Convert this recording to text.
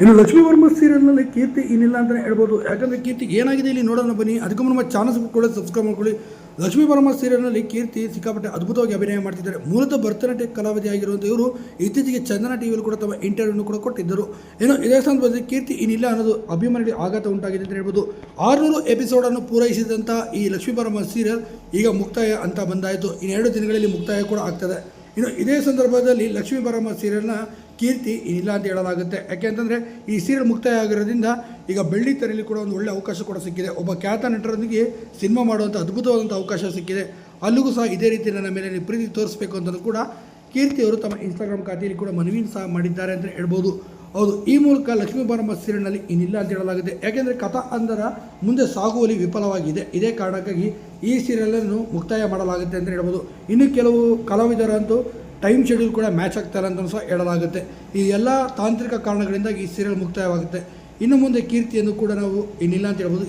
ಇನ್ನು ಲಕ್ಷ್ಮೀ ವರ್ಮ ಸೀರಿಯಲ್ನಲ್ಲಿ ಕೀರ್ತಿ ಏನಿಲ್ಲ ಅಂತಲೇ ಹೇಳ್ಬೋದು. ಯಾಕಂದರೆ ಕೀರ್ತಿಗೆ ಏನಾಗಿದೆ ಇಲ್ಲಿ ನೋಡೋಣ ಬನ್ನಿ. ಅದಕ್ಕೂ ನಮ್ಮ ಚಾನಲ್ಸ್ ಕೂಡ ಸಬ್ಸ್ಕ್ರೈಬ್ ಮಾಡ್ಕೊಳ್ಳಿ. ಲಕ್ಷ್ಮೀ ವರ್ಮ ಸೀರಿಯಲ್ನಲ್ಲಿ ಕೀರ್ತಿ ಸಿಕ್ಕಾಪಟ್ಟೆ ಅದ್ಭುತವಾಗಿ ಅಭಿನಯ ಮಾಡ್ತಿದ್ದಾರೆ. ಮೂಲತಃ ಭರತನಾಟ್ಯ ಕಲಾವಿದೆ ಆಗಿರುವಂಥ ಇವರು ಇತ್ತೀಚೆಗೆ ಚಂದನ ಟಿವಿಯಲ್ಲಿ ಕೂಡ ತಮ್ಮ ಇಂಟರ್ವ್ಯೂನು ಕೂಡ ಕೊಟ್ಟಿದ್ದರು. ಇನ್ನು ಇದೇ ಸಂದರ್ಭದಲ್ಲಿ ಕೀರ್ತಿ ಏನಿಲ್ಲ ಅನ್ನೋದು ಅಭಿಮಾನಿಗಳಿಗೆ ಆಘಾತ ಉಂಟಾಗಿದೆ ಅಂತ ಹೇಳ್ಬೋದು. ಆರುನೂರು ಎಪಿಸೋಡನ್ನು ಪೂರೈಸಿದಂಥ ಈ ಲಕ್ಷ್ಮೀ ವರ್ಮ ಸೀರಿಯಲ್ ಈಗ ಮುಕ್ತಾಯ ಅಂತ ಬಂದಾಯಿತು. ಇನ್ನೆರಡು ದಿನಗಳಲ್ಲಿ ಮುಕ್ತಾಯ ಕೂಡ ಆಗ್ತದೆ. ಇನ್ನು ಇದೇ ಸಂದರ್ಭದಲ್ಲಿ ಲಕ್ಷ್ಮೀ ಬರಮ್ಮ ಸೀರಿಯಲ್ನ ಕೀರ್ತಿ ಇಲ್ಲ ಅಂತ ಹೇಳಲಾಗುತ್ತೆ. ಯಾಕೆಂತಂದರೆ ಈ ಸೀರಿಯಲ್ ಮುಕ್ತಾಯ ಆಗಿರೋದ್ರಿಂದ ಈಗ ಬೆಳ್ಳಿ ತೆರೆಯಲ್ಲಿ ಕೂಡ ಒಂದು ಒಳ್ಳೆ ಅವಕಾಶ ಕೂಡ ಸಿಕ್ಕಿದೆ. ಒಬ್ಬ ಖ್ಯಾತ ನಟರೊಂದಿಗೆ ಸಿನಿಮಾ ಮಾಡುವಂಥ ಅದ್ಭುತವಾದಂಥ ಅವಕಾಶ ಸಿಕ್ಕಿದೆ. ಅಲ್ಲಿಗೂ ಸಹ ಇದೇ ರೀತಿ ನನ್ನ ಮೇಲೆ ಪ್ರೀತಿ ತೋರಿಸ್ಬೇಕು ಅಂತಲೂ ಕೂಡ ಕೀರ್ತಿ ಅವರು ತಮ್ಮ ಇನ್ಸ್ಟಾಗ್ರಾಮ್ ಖಾತೆಯಲ್ಲಿ ಕೂಡ ಮನವಿಯನ್ನು ಸಹ ಮಾಡಿದ್ದಾರೆ ಅಂತ ಹೇಳ್ಬೋದು. ಹೌದು, ಈ ಮೂಲಕ ಲಕ್ಷ್ಮೀ ಬಾರಮ್ಮ ಸೀರಿಯಲ್ನಲ್ಲಿ ಇನ್ನಿಲ್ಲ ಅಂತ ಹೇಳಲಾಗಿದೆ ಯಾಕೆಂದರೆ ಕಥಾ ಅಂದರ ಮುಂದೆ ಸಾಗುವಲ್ಲಿ ವಿಫಲವಾಗಿದೆ. ಇದೇ ಕಾರಣಕ್ಕಾಗಿ ಈ ಸೀರಿಯಲನ್ನು ಮುಕ್ತಾಯ ಮಾಡಲಾಗುತ್ತೆ ಅಂತ ಹೇಳ್ಬೋದು. ಇನ್ನು ಕೆಲವು ಕಲಾವಿದರಂತೂ ಟೈಮ್ ಶೆಡ್ಯೂಲ್ ಕೂಡ ಮ್ಯಾಚ್ ಆಗ್ತಾರೆ ಅಂತ ಸಹ ಹೇಳಲಾಗುತ್ತೆ. ಈ ಎಲ್ಲ ತಾಂತ್ರಿಕ ಕಾರಣಗಳಿಂದ ಈ ಸೀರಿಯಲ್ ಮುಕ್ತಾಯವಾಗುತ್ತೆ. ಇನ್ನು ಮುಂದೆ ಕೀರ್ತಿಯನ್ನು ಕೂಡ ನಾವು ಇನ್ನಿಲ್ಲ ಅಂತ ಹೇಳ್ಬೋದು.